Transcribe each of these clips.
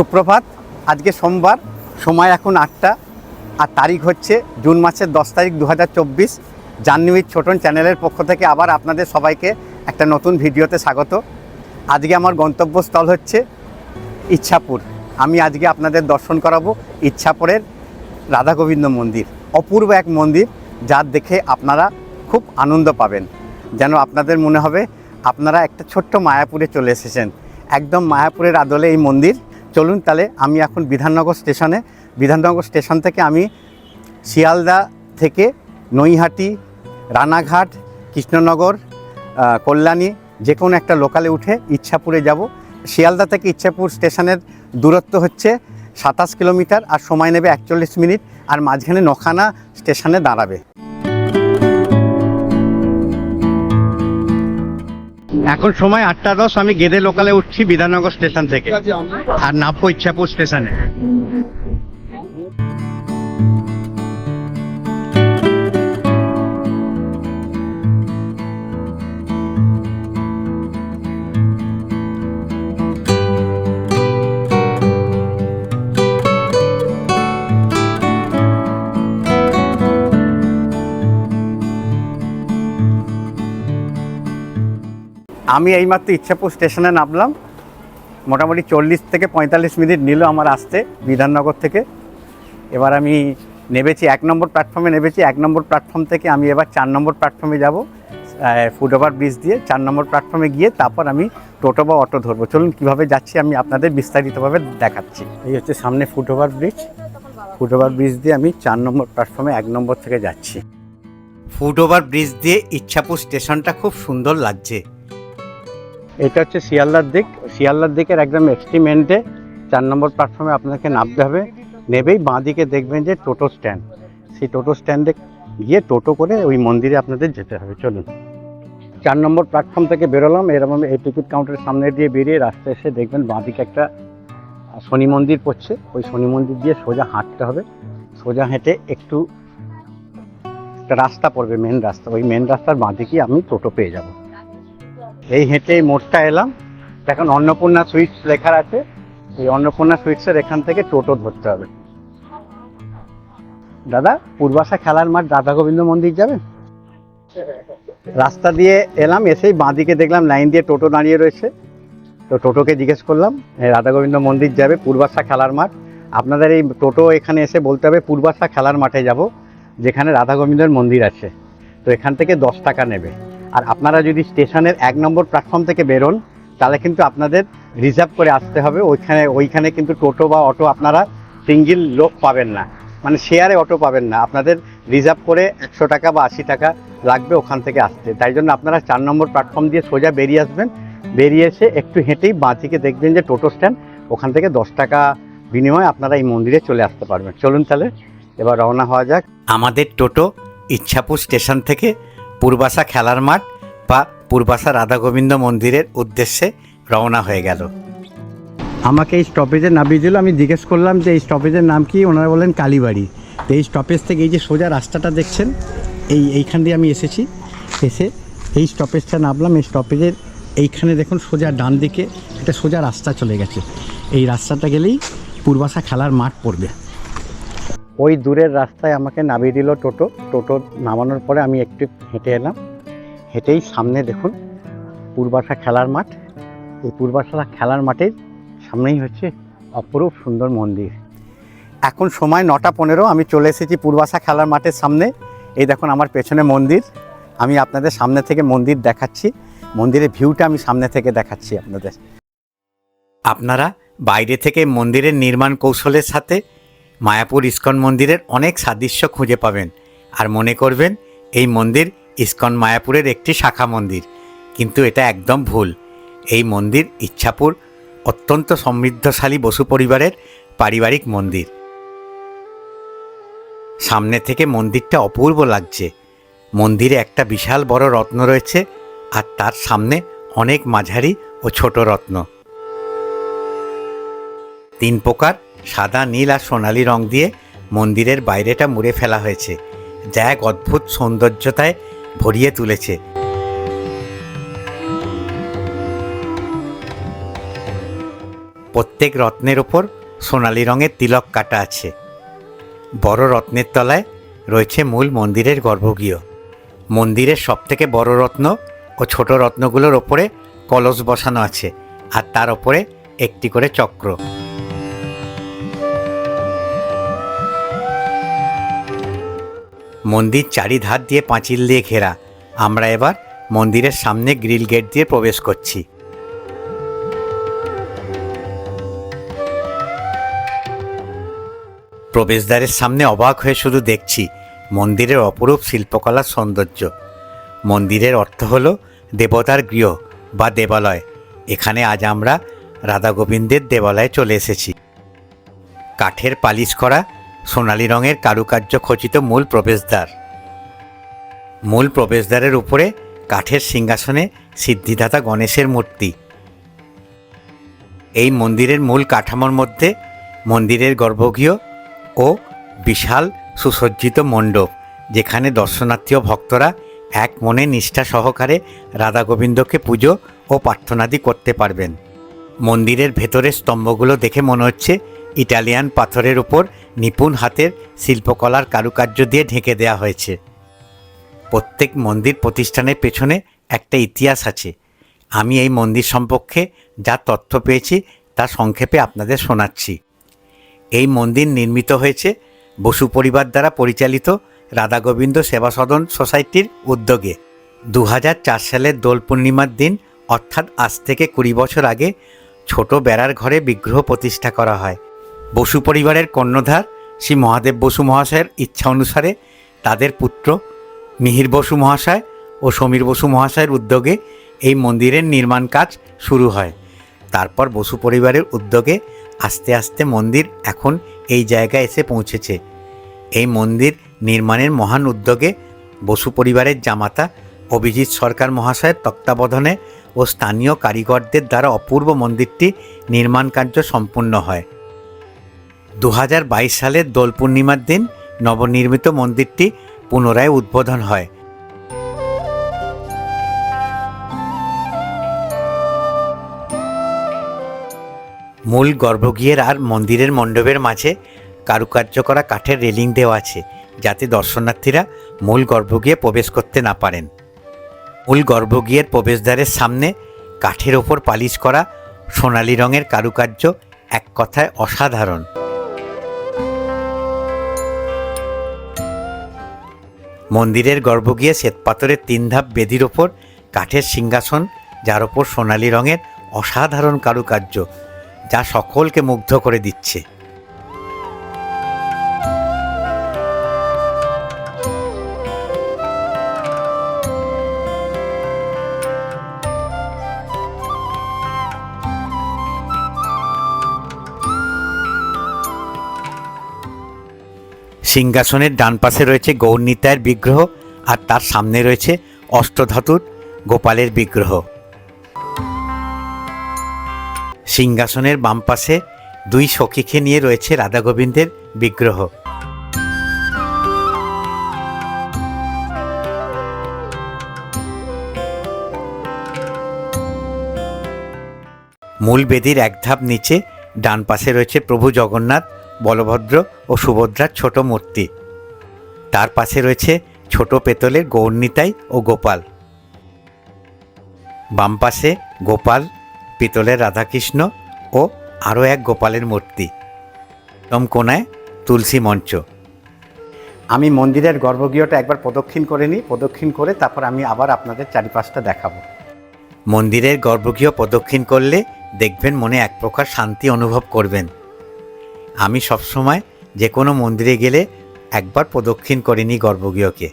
সুপ্রভাত। আজকে সোমবার, সময় এখন আটটা, আর তারিখ হচ্ছে জুন মাসের দশ তারিখ দু হাজার চব্বিশ। জাহ্নবীর ছোটন চ্যানেলের পক্ষ থেকে আবার আপনাদের সবাইকে একটা নতুন ভিডিওতে স্বাগত। আজকে আমার গন্তব্যস্থল হচ্ছে ইচ্ছাপুর। আমি আজকে আপনাদের দর্শন করাবো ইচ্ছাপুরের রাধাগোবিন্দ মন্দির। অপূর্ব এক মন্দির যার দেখে আপনারা খুব আনন্দ পাবেন। যেন আপনাদের মনে হবে, আপনারা একটা ছোট্ট মায়াপুরে চলে এসেছেন। একদম মায়াপুরের আদলে এই মন্দির। চলুন তাহলে আমি এখন বিধাননগর স্টেশনে, বিধাননগর স্টেশন থেকে আমি শিয়ালদা থেকে নৈহাটি, রানাঘাট, কৃষ্ণনগর কল্যাণী যে কোনো একটা লোকালে উঠে ইচ্ছাপুরে যাব। শিয়ালদা থেকে ইচ্ছাপুর স্টেশনের দূরত্ব হচ্ছে সাতাশ কিলোমিটার আর সময় নেবে একচল্লিশ মিনিট আর মাঝখানে নখানা স্টেশনে দাঁড়াবে। এখন সময় আটটা দশ আমি গেদে লোকালে উঠছি বিধাননগর স্টেশন থেকে। আর নামবো ইচ্ছাপুর স্টেশনে। আমি এইমাত্র ইচ্ছাপুর স্টেশনে নামলাম। মোটামুটি চল্লিশ থেকে পঁয়তাল্লিশ মিনিট নিল আমার আসতে বিধাননগর থেকে। এবার আমি নেবেছি এক নম্বর প্ল্যাটফর্মে নেবেছি এক নম্বর প্ল্যাটফর্ম থেকে আমি এবার চার নম্বর প্ল্যাটফর্মে যাব ফুট ওভার ব্রিজ দিয়ে। চার নম্বর প্ল্যাটফর্মে গিয়ে তারপর আমি টোটো বা অটো ধরবো। চলুন কীভাবে যাচ্ছি আমি আপনাদের বিস্তারিতভাবে দেখাচ্ছি। এই হচ্ছে সামনে foot over bridge foot over bridge দিয়ে আমি চার নম্বর প্ল্যাটফর্মে এক নম্বর থেকে যাচ্ছি। ফুট ওভার ব্রিজ দিয়ে ইচ্ছাপুর স্টেশনটা খুব সুন্দর লাগছে। এটা হচ্ছে শিয়ালদার দিক। শিয়ালদার দিকের একদম এক্সট্রিম এন্ডে চার নম্বর প্ল্যাটফর্মে আপনাকে নামতে হবে। নেবেই বাঁ দিকে দেখবেন যে টোটো স্ট্যান্ড সেই টোটো স্ট্যান্ডে গিয়ে টোটো করে ওই মন্দিরে আপনাদের যেতে হবে। চলুন। চার নম্বর প্ল্যাটফর্ম থেকে বেরোলাম। এরকম এই টিকিট কাউন্টারের সামনে দিয়ে বেরিয়ে রাস্তায় এসে দেখবেন বাঁ দিকে একটা শনি মন্দির পড়ছে। ওই শনি মন্দির দিয়ে সোজা হাঁটতে হবে। সোজা হেঁটে একটু একটা রাস্তা পড়বে মেন রাস্তা। ওই মেন রাস্তার বাঁ দিকে আমি টোটো পেয়ে যাব। এই হেঁটে এই মোড়টা এলাম। এখন অন্নপূর্ণা সুইটস লেখা আছে। এই অন্নপূর্ণা সুইটসের এখান থেকে টোটো ধরতে হবে। দাদা, পূর্বাশা খেলার মাঠ রাধা গোবিন্দ মন্দির যাবে? রাস্তা দিয়ে এলাম, এসেই বাঁদিকে দেখলাম লাইন দিয়ে টোটো দাঁড়িয়ে রয়েছে। তো টোটোকে জিজ্ঞেস করলাম রাধা গোবিন্দ মন্দির যাবে পূর্বাশা খেলার মাঠ? আপনাদের এই টোটো এখানে এসে বলতে হবে, পূর্বাশা খেলার মাঠে যাব, যেখানে রাধা গোবিন্দের মন্দির আছে। তো এখান থেকে দশ টাকা নেবে। আর আপনারা যদি স্টেশনের এক নম্বর প্ল্যাটফর্ম থেকে বেরোন, তাহলে কিন্তু আপনাদের রিজার্ভ করে আসতে হবে। ওইখানে ওইখানে কিন্তু টোটো বা অটো আপনারা সিঙ্গেল লোক পাবেন না। মানে শেয়ারে অটো পাবেন না। আপনাদের রিজার্ভ করে একশো টাকা বা আশি টাকা লাগবে ওখান থেকে আসতে। তাই জন্য আপনারা চার নম্বর প্ল্যাটফর্ম দিয়ে সোজা বেরিয়ে আসবেন। বেরিয়ে এসে একটু হেঁটেই বাঁ দিকে দেখবেন যে টোটো স্ট্যান্ড ওখান থেকে দশ টাকা বিনিময়ে আপনারা এই মন্দিরে চলে আসতে পারবেন। চলুন তাহলে, এবার রওনা হওয়া যাক। আমাদের টোটো ইচ্ছাপুর স্টেশন থেকে পূর্বাশা খেলার মাঠ বা পূর্বাশা রাধা গোবিন্দ মন্দিরের উদ্দেশ্যে রওনা হয়ে গেল। আমাকে এই স্টপেজে নামিয়ে দিল। আমি জিজ্ঞেস করলাম যে এই স্টপেজের নাম কি? ওনারা বললেন কালীবাড়ি। তো এই স্টপেজ থেকে এই যে সোজা রাস্তাটা দেখছেন, এই এইখান দিয়ে আমি এসেছি। এসে এই স্টপেজটা নামলাম। এই স্টপেজের এইখানে দেখুন সোজা ডান দিকে একটা সোজা রাস্তা চলে গেছে। এই রাস্তাটা গেলেই পূর্বাশা খেলার মাঠ পড়বে। ওই দূরের রাস্তায় আমাকে নামিয়ে দিল টোটো। টোটো নামানোর পরে আমি একটু হেঁটে এলাম। হেঁটেই সামনে দেখুন, পূর্বাশা খেলার মাঠ। এই পূর্বাশা খেলার মাঠের সামনেই হচ্ছে অপরূপ সুন্দর মন্দির। এখন সময় নটা পনেরো, আমি চলে এসেছি পূর্বাশা খেলার মাঠের সামনে। এই দেখুন আমার পেছনে মন্দির। আমি আপনাদের সামনে থেকে মন্দির দেখাচ্ছি। মন্দিরের ভিউটা আমি সামনে থেকে দেখাচ্ছি আপনাদের। আপনারা বাইরে থেকে মন্দিরের নির্মাণ কৌশলের সাথে মায়াপুর ইস্কন মন্দিরের অনেক সাদৃশ্য খুঁজে পাবেন। আর মনে করবেন, এই মন্দির ইস্কন মায়াপুরের একটি শাখা মন্দির। কিন্তু এটা একদম ভুল। এই মন্দির ইচ্ছাপুর অত্যন্ত সমৃদ্ধশালী বসু পরিবারের পারিবারিক মন্দির। সামনে থেকে মন্দিরটা অপূর্ব লাগছে। মন্দিরে একটা বিশাল বড় রত্ন রয়েছে, আর তার সামনে অনেক মাঝারি ও ছোট রত্ন। তিন প্রকার, সাদা, নীল আর সোনালি রং দিয়ে মন্দিরের বাইরেটা মুড়ে ফেলা হয়েছে, যা এক অদ্ভুত সৌন্দর্যতায় ভরিয়ে তুলেছে। প্রত্যেক রত্নের ওপর সোনালি রঙের তিলক কাটা আছে। বড় রত্নের তলায় রয়েছে মূল মন্দিরের গর্ভগৃহ। মন্দিরের সবথেকে বড় রত্ন ও ছোট রত্নগুলোর ওপরে কলস বসানো আছে, আর তার ওপরে একটি করে চক্র। মন্দির চারিধার দিয়ে পাঁচিল দিয়ে ঘেরা। আমরা এবার মন্দিরের সামনে গ্রিল গেট দিয়ে প্রবেশ করছি। প্রবেশদ্বারের সামনে অবাক হয়ে শুধু দেখছি মন্দিরের অপরূপ শিল্পকলার সৌন্দর্য। মন্দিরের অর্থ হল দেবতার গৃহ বা দেবালয়। এখানে আজ আমরা রাধা গোবিন্দের দেবালয়ে চলে এসেছি। কাঠের পালিশ করা সোনালি রঙের কারুকার্য খচিত মূল প্রবেশদ্বার। মূল প্রবেশদ্বারের উপরে কাঠের সিংহাসনে সিদ্ধিদাতা গণেশের মূর্তি। এই মন্দিরের মূল কাঠামোর মধ্যে মন্দিরের গর্ভগৃহ ও বিশাল সুসজ্জিত মণ্ডপ, যেখানে দর্শনার্থী ও ভক্তরা এক মনে নিষ্ঠা সহকারে রাধা গোবিন্দকে পুজো ও প্রার্থনাদি করতে পারবেন। মন্দিরের ভেতরের স্তম্ভগুলো দেখে মনে হচ্ছে ইটালিয়ান পাথরের উপর নিপুণ হাতের শিল্পকলার কারুকার্য দিয়ে ঢেকে দেওয়া হয়েছে। প্রত্যেক মন্দির প্রতিষ্ঠানের পেছনে একটা ইতিহাস আছে। আমি এই মন্দির সম্পর্কে যা তথ্য পেয়েছি তা সংক্ষেপে আপনাদের শোনাচ্ছি। এই মন্দির নির্মিত হয়েছে বসু পরিবার দ্বারা পরিচালিত রাধা গোবিন্দ সেবা সদন সোসাইটির উদ্যোগে। দু সালের দোল পূর্ণিমার দিন, অর্থাৎ আজ থেকে কুড়ি বছর আগে, ছোট বেড়ার ঘরে বিগ্রহ প্রতিষ্ঠা করা হয়। বসু পরিবারের কর্ণধার শ্রী মহাদেব বসু মহাশয়ের ইচ্ছা অনুসারে তাদের পুত্র মিহির বসু মহাশয় ও সমীর বসু মহাশয়ের উদ্যোগে এই মন্দিরের নির্মাণ কাজ শুরু হয়। তারপর বসু পরিবারের উদ্যোগে আস্তে আস্তে মন্দির এখন এই জায়গায় এসে পৌঁছেছে। এই মন্দির নির্মাণের মহান উদ্যোগে বসু পরিবারের জামাতা অভিজিৎ সরকার মহাশয়ের তত্ত্বাবধানে ও স্থানীয় কারিগরদের দ্বারা অপূর্ব মন্দিরটি নির্মাণ কার্য সম্পূর্ণ হয়। দু হাজার বাইশ সালের দোল পূর্ণিমার দিন নবনির্মিত মন্দিরটি পুনরায় উদ্বোধন হয়। মূল গর্ভগৃহের আর মন্দিরের মণ্ডপের মাঝে কারুকার্য করা কাঠের রেলিং দেওয়া আছে, যাতে দর্শনার্থীরা মূল গর্ভগৃহে প্রবেশ করতে না পারেন। মূল গর্ভগৃহের প্রবেশদ্বারের সামনে কাঠের ওপর পালিশ করা সোনালি রঙের কারুকার্য এক কথায় অসাধারণ। মন্দিরের গর্ভগৃহে শ্বেতপাথরের তিন ধাপ বেদির ওপর, কাঠের সিংহাসন, যার ওপর সোনালি রঙের অসাধারণ কারুকার্য, যা সকলকে মুগ্ধ করে দিচ্ছে। সিংহাসনের ডান পাশে রয়েছে গৌরনীতায়ের বিগ্রহ, আর তার সামনে রয়েছে অষ্টধাতুর গোপালের বিগ্রহ। সিংহাসনের বাম পাশে দুই সখীকে নিয়ে রয়েছে রাধা গোবিন্দের বিগ্রহ। মূল বেদির এক ধাপ নিচে ডান পাশে রয়েছে প্রভু জগন্নাথ বলভদ্র ও সুভদ্রার ছোট মূর্তি। তার পাশে রয়েছে ছোট পেতলের গৌরনীতাই ও গোপাল। বাম পাশে গোপাল, পিতলের রাধাকৃষ্ণ ও আরও এক গোপালের মূর্তি। তম কোনায় তুলসী মঞ্চ। আমি মন্দিরের গর্ভগৃহটা একবার প্রদক্ষিণ করে নিই, প্রদক্ষিণ করে তারপর আমি আবার আপনাদের চারিপাশটা দেখাবো। মন্দিরের গর্ভগৃহ প্রদক্ষিণ করলে দেখবেন মনে এক প্রকার শান্তি অনুভব করবেন। আমি সবসময় যে কোনো মন্দিরে গেলে একবার প্রদক্ষিণ করিনি গর্ভগৃহকে।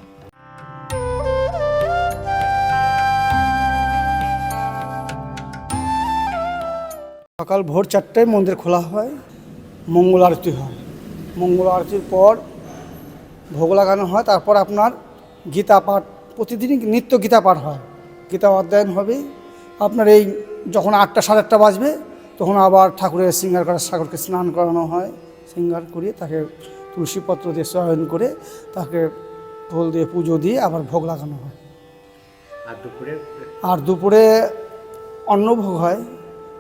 সকাল ভোর চারটায় মন্দির খোলা হয়, মঙ্গল আরতি হয়। মঙ্গল আরতির পর ভোগ লাগানো হয়, তারপর আপনার গীতা পাঠ, প্রতিদিনই নিত্য গীতা পাঠ হয়। গীতা অধ্যয়ন হবে, আপনার এই যখন আটটা, সাড়ে আটটা বাজবে তখন আবার ঠাকুরের সিঙ্গার করা সাগরকে স্নান করানো হয় সিঙ্গার করিয়ে তাকে তুলসীপত্র দিয়ে চয়ন করে তাকে ফুল দিয়ে পুজো দিয়ে আবার ভোগ লাগানো হয়। আর দুপুরে? আর দুপুরে অন্নভোগ হয়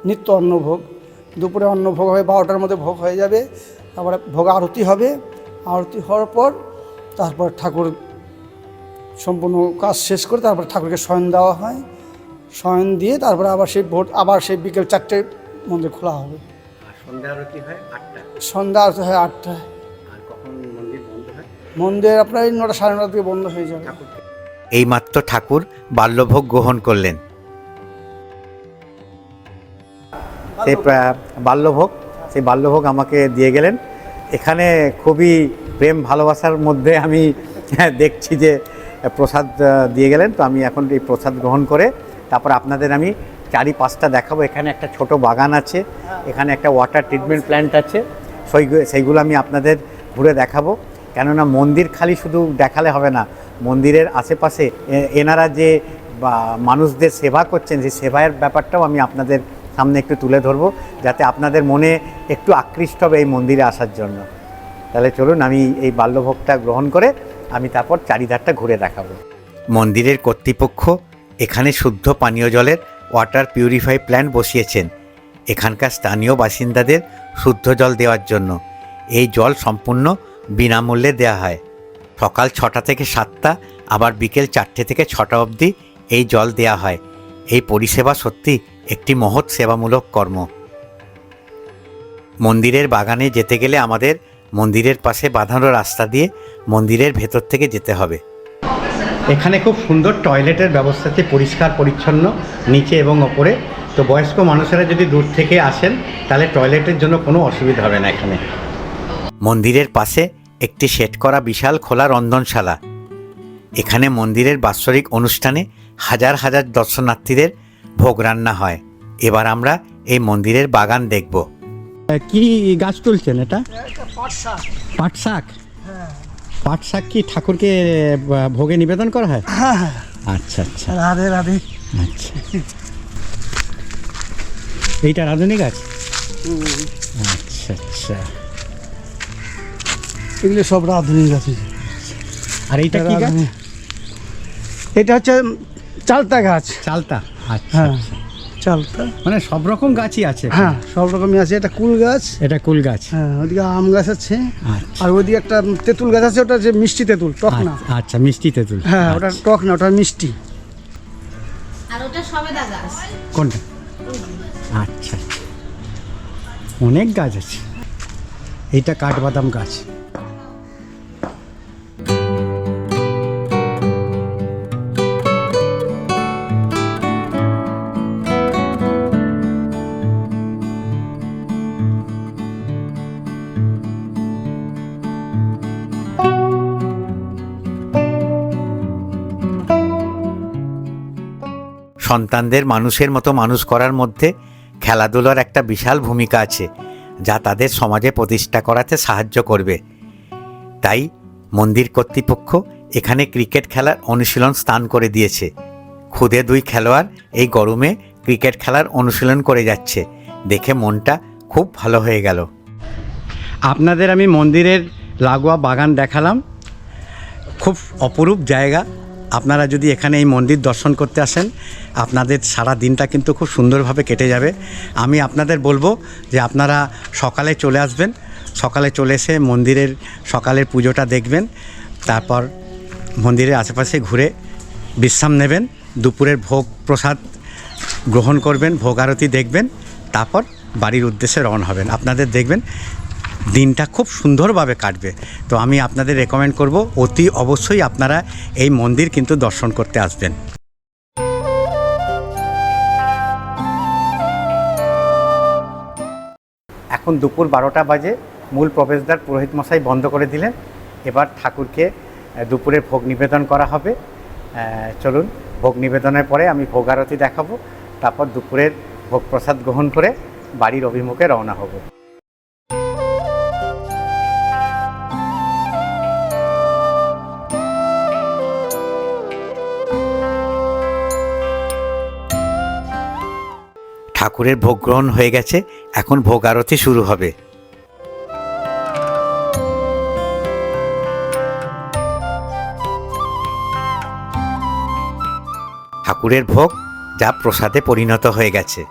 নিত্য অন্নভোগ। দুপুরে অন্ন ভোগ হবে বারোটার মধ্যে ভোগ হয়ে যাবে তারপরে ভোগ আরতি হবে। আরতি হওয়ার পর তারপর ঠাকুর সম্পূর্ণ কাজ শেষ করে তারপর ঠাকুরকে শয়ন দেওয়া হয়। শয়ন দিয়ে তারপরে আবার সেই ভোট আবার সেই বিকেল চারটে মন্দির খোলা হবে। সন্ধ্যা আরতি হয়? আটটা সন্ধ্যা আরতি হয় আটটায়। আর কখন মন্দির বন্ধ হয়? মন্দির আপনার এই নটা সাড়ে নটা থেকে বন্ধ হয়ে যাবে। এইমাত্র ঠাকুর বাল্যভোগ গ্রহণ করলেন। সেই বাল্যভোগ সেই বাল্যভোগ আমাকে দিয়ে গেলেন। এখানে খুবই প্রেম ভালোবাসার মধ্যে আমি দেখছি যে প্রসাদ দিয়ে গেলেন। তো আমি এখন এই প্রসাদ গ্রহণ করে তারপর আপনাদের আমি চারি পাঁচটা দেখাবো। এখানে একটা ছোট বাগান আছে, এখানে একটা ওয়াটার ট্রিটমেন্ট প্ল্যান্ট আছে। সেই সেইগুলো আমি আপনাদের ঘুরে দেখাবো। কেননা মন্দির খালি শুধু দেখালে হবে না, মন্দিরের আশেপাশে এনারা যে বা মানুষদের সেবা করছেন, সেই সেবায়ের ব্যাপারটাও আমি আপনাদের সামনে একটু তুলে ধরবো, যাতে আপনাদের মনে একটু আকৃষ্ট হবে এই মন্দিরে আসার জন্য। তাহলে চলুন, আমি এই বাল্যভোগটা গ্রহণ করে আমি তারপর চারিধারটা ঘুরে দেখাবো। মন্দিরের কর্তৃপক্ষ এখানে শুদ্ধ পানীয় জলের ওয়াটার পিউরিফাই প্ল্যান্ট বসিয়েছেন এখানকার স্থানীয় বাসিন্দাদের শুদ্ধ জল দেওয়ার জন্য। এই জল সম্পূর্ণ বিনামূল্যে দেওয়া হয়। সকাল ছটা থেকে সাতটা, আবার বিকেল চারটে থেকে ছটা অবধি এই জল দেওয়া হয়। এই পরিষেবা সত্যি একটি মহৎ সেবামূলক কর্ম। মন্দিরের বাগানে যেতে গেলে আমাদের মন্দিরের পাশে বাঁধানো রাস্তা দিয়ে মন্দিরের ভেতর থেকে যেতে হবে। এখানে খুব সুন্দর টয়লেটের ব্যবস্থা আছে পরিষ্কার পরিচ্ছন্ন নিচে এবং ওপরে। তো বয়স্ক মানুষেরা যদি দূর থেকে আসেন তাহলে টয়লেটের জন্য কোনো অসুবিধা হবে না এখানে। মন্দিরের পাশে একটি সেট করা বিশাল খোলা রন্ধনশালা। এখানে মন্দিরের বাৎসরিক অনুষ্ঠানে হাজার হাজার দর্শনার্থীদের ভোগ রান্না হয়। এবার আমরা এই মন্দিরের বাগান দেখব। কি গাছ তুলছেন এটা? পাট শাক। পাট শাক? কি ঠাকুরকে ভোগে নিবেদন করা হয়? আচ্ছা আচ্ছা। রাধে রাধে। আচ্ছা। এইটা রাঁধুনি গাছ? আচ্ছা আচ্ছা। এগুলো সব রাধুনি গাছ আর এইটা কি গাছ? এটা হচ্ছে চালতা গাছ। চালতা। আচ্ছা। আচ্ছা। মানে সব রকম গাছই আছে হ্যাঁ সব রকমই আছে। এটা কুল গাছ। এটা কুল গাছ। হ্যাঁ ওদিকে আম গাছ আছে। আচ্ছা। আর ওদিকে একটা তেঁতুল গাছ আছে ওটা যে মিষ্টি তেঁতুল টক না। আচ্ছা, আচ্ছা মিষ্টি তেঁতুল। হ্যাঁ ওটা আচ্ছা। টক না ওটা মিষ্টি। আর ওটা সবেদা গাছ। কোনটা? আচ্ছা। আচ্ছা। অনেক গাছ আছে। এইটা কাঠবাদাম গাছ। সন্তানদের মানুষের মতো মানুষ করার মধ্যে খেলাধুলার একটা বিশাল ভূমিকা আছে, যা তাদের সমাজে প্রতিষ্ঠা করাতে সাহায্য করবে। তাই মন্দির কর্তৃপক্ষ এখানে ক্রিকেট খেলার অনুশীলন স্থান করে দিয়েছে। খুদে দুই খেলোয়াড় এই গরমে ক্রিকেট খেলার অনুশীলন করে যাচ্ছে। দেখে মনটা খুব ভালো হয়ে গেল। আপনাদের আমি মন্দিরের লাগোয়া বাগান দেখালাম। খুব অপরূপ জায়গা। আপনারা যদি এখানে এই মন্দির দর্শন করতে আসেন, আপনাদের সারা দিনটা কিন্তু খুব সুন্দরভাবে কেটে যাবে। আমি আপনাদের বলব যে আপনারা সকালে চলে আসবেন, সকালে চলে এসে মন্দিরের সকালের পুজোটা দেখবেন, তারপর মন্দিরের আশেপাশে ঘুরে বিশ্রাম নেবেন, দুপুরের ভোগ প্রসাদ গ্রহণ করবেন, ভোগ আরতি দেখবেন, তারপর বাড়ির উদ্দেশ্যে রওনা হবেন। আপনাদের দেখবেন দিনটা খুব সুন্দরভাবে কাটবে। তো আমি আপনাদের রেকমেন্ড করব অতি অবশ্যই আপনারা এই মন্দির কিন্তু দর্শন করতে আসবেন। এখন দুপুর বারোটা বাজে মূল প্রবেশদ্বার পুরোহিত মশাই বন্ধ করে দিলেন। এবার ঠাকুরকে আহ, দুপুরের ভোগ নিবেদন করা হবে। চলুন ভোগ নিবেদনের পরে আমি ভোগ আরতি দেখাবো তারপর দুপুরের ভোগ প্রসাদ গ্রহণ করে বাড়ির অভিমুখে রওনা হব। ঠাকুরের ভোগ গ্রহণ হয়ে গেছে, এখন ভোগ আরতি শুরু হবে। ঠাকুরের ভোগ যা প্রসাদে পরিণত হয়ে গেছে।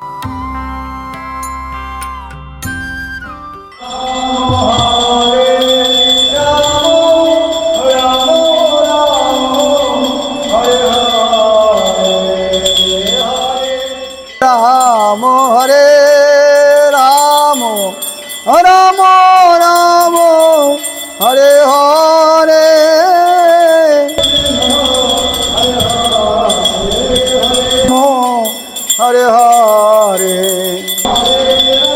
Amém.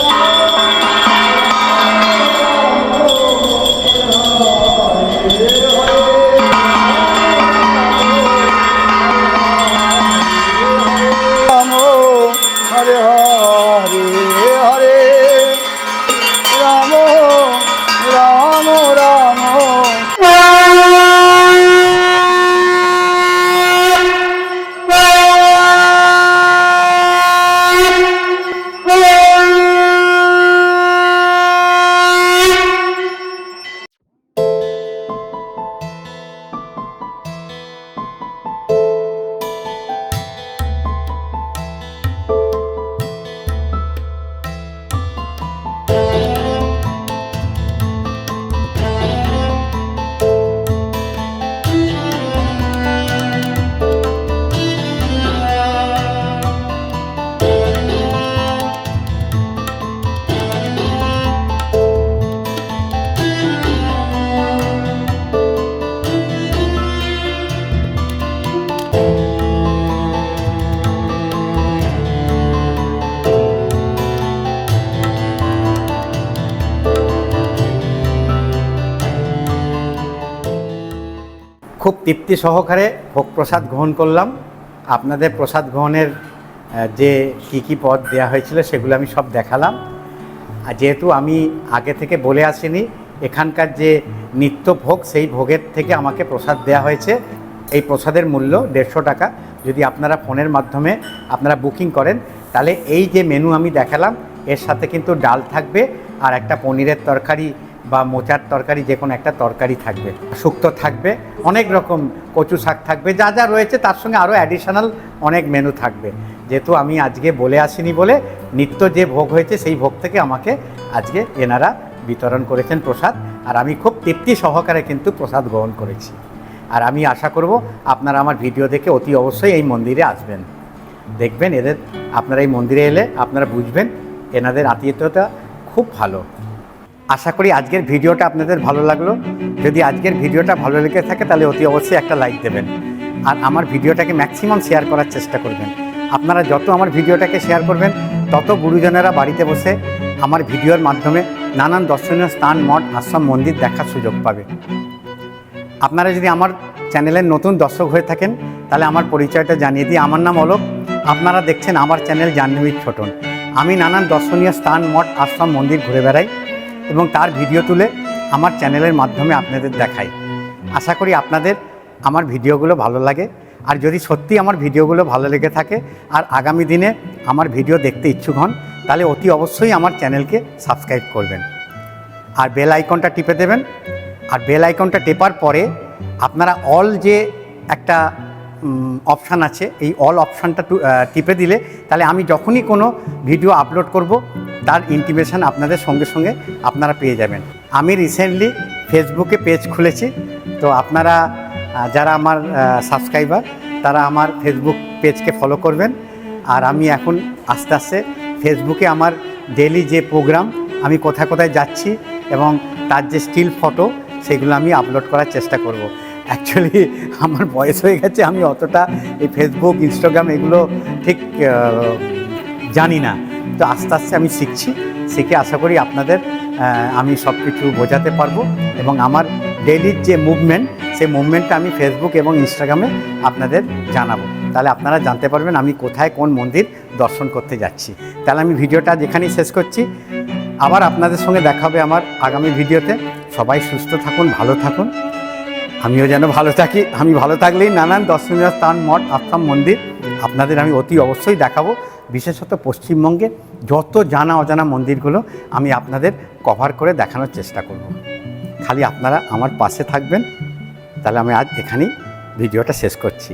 খুব তৃপ্তি সহকারে ভোগ প্রসাদ গ্রহণ করলাম। আপনাদের প্রসাদ গ্রহণের যে কি কি পদ দেওয়া হয়েছিল সেগুলো আমি সব দেখালাম। আর যেহেতু আমি আগে থেকে বলে আসিনি, এখানকার যে নিত্য ভোগ, সেই ভোগের থেকে আমাকে প্রসাদ দেওয়া হয়েছে। এই প্রসাদের মূল্য দেড়শো টাকা। যদি আপনারা ফোনের মাধ্যমে আপনারা বুকিং করেন, তাহলে এই যে মেনু আমি দেখালাম, এর সাথে কিন্তু ডাল থাকবে আর একটা পনিরের তরকারি বা মোচার তরকারি, যে কোনো একটা তরকারি থাকবে। শুক্তো থাকবে, অনেক রকম কচু শাক থাকবে, যা যা রয়েছে তার সঙ্গে আরও অ্যাডিশনাল অনেক মেনু থাকবে। যেহেতু আমি আজকে বলে আসিনি বলে, নিত্য যে ভোগ হয়েছে সেই ভোগ থেকে আমাকে আজকে এনারা বিতরণ করেছেন প্রসাদ, আর আমি খুব তৃপ্তি সহকারে কিন্তু প্রসাদ গ্রহণ করেছি। আর আমি আশা করব আপনারা আমার ভিডিও দেখে অতি অবশ্যই এই মন্দিরে আসবেন। দেখবেন এদের, আপনারা এই মন্দিরে এলে আপনারা বুঝবেন, এনাদের আত্মীয়তা খুব ভালো। আশা করি আজকের ভিডিওটা আপনাদের ভালো লাগল। যদি আজকের ভিডিওটা ভালো লেগে থাকে, তাহলে অতি অবশ্যই একটা লাইক দেবেন। আর আমার ভিডিওটাকে ম্যাক্সিমাম শেয়ার করার চেষ্টা করবেন। আপনারা যত আমার ভিডিওটাকে শেয়ার করবেন, তত গুরুজনেরা বাড়িতে বসে আমার ভিডিওর মাধ্যমে নানান দর্শনীয় স্থান, মঠ, আশ্রম, মন্দির দেখার সুযোগ পাবে। আপনারা যদি আমার চ্যানেলের নতুন দর্শক হয়ে থাকেন, তাহলে আমার পরিচয়টা জানিয়ে দিই। আমার নাম অলোক। আপনারা দেখছেন আমার চ্যানেল জাহ্নবী ছোটন। আমি নানান দর্শনীয় স্থান, মঠ, আশ্রম, মন্দির ঘুরে বেড়াই। এবং তার ভিডিও তুলে আমার চ্যানেলের মাধ্যমে আপনাদের দেখাই। আশা করি আপনাদের আমার ভিডিওগুলো ভালো লাগে। আর যদি সত্যি আমার ভিডিওগুলো ভালো লেগে থাকে আর আগামী দিনে আমার ভিডিও দেখতে ইচ্ছুক হন, তাহলে অতি অবশ্যই আমার চ্যানেলকে সাবস্ক্রাইব করবেন। আর বেল আইকনটা টিপে দেবেন। আর বেল আইকনটা টেপার পরে আপনারা অল যে একটা অপশান আছে। এই অল অপশানটা টিপে দিলে তাহলে আমি যখনই কোনো ভিডিও আপলোড করব, তার ইন্টিমেশন আপনাদের সঙ্গে সঙ্গে আপনারা পেয়ে যাবেন। আমি রিসেন্টলি ফেসবুকে পেজ খুলেছি। তো আপনারা যারা আমার সাবস্ক্রাইবার তারা আমার ফেসবুক পেজকে ফলো করবেন। আর আমি এখন আস্তে আস্তে ফেসবুকে আমার ডেলি যে প্রোগ্রাম আমি কোথায় কোথায় যাচ্ছি এবং তার যে স্টিল ফটো সেগুলো আমি আপলোড করার চেষ্টা করব। অ্যাকচুয়ালি আমার বয়স হয়ে গেছে, আমি অতটা এই ফেসবুক ইনস্টাগ্রাম এগুলো ঠিক জানি না। তো আস্তে আস্তে আমি শিখছি, শিখে আশা করি আপনাদের আমি সব কিছু বোঝাতে পারব এবং আমার ডেইলির যে মুভমেন্ট সেই মুভমেন্টটা আমি ফেসবুক এবং ইনস্টাগ্রামে আপনাদের জানাব। তাহলে আপনারা জানতে পারবেন আমি কোথায় কোন মন্দির দর্শন করতে যাচ্ছি। তাহলে আমি ভিডিওটা যেখানেই শেষ করছি। আবার আপনাদের সঙ্গে দেখা হবে আমার আগামী ভিডিওতে। সবাই সুস্থ থাকুন, ভালো থাকুন। আমিও যেন ভালো থাকি। আমি ভালো থাকলেই নানান দর্শনীয় স্থান, মঠ, আশ্রম, মন্দির আপনাদের আমি অতি অবশ্যই দেখাবো। বিশেষত পশ্চিমবঙ্গে যত জানা অজানা মন্দিরগুলো আমি আপনাদের কভার করে দেখানোর চেষ্টা করব। খালি আপনারা আমার পাশে থাকবেন। তাহলে আমি আজ এখানেই ভিডিওটা শেষ করছি।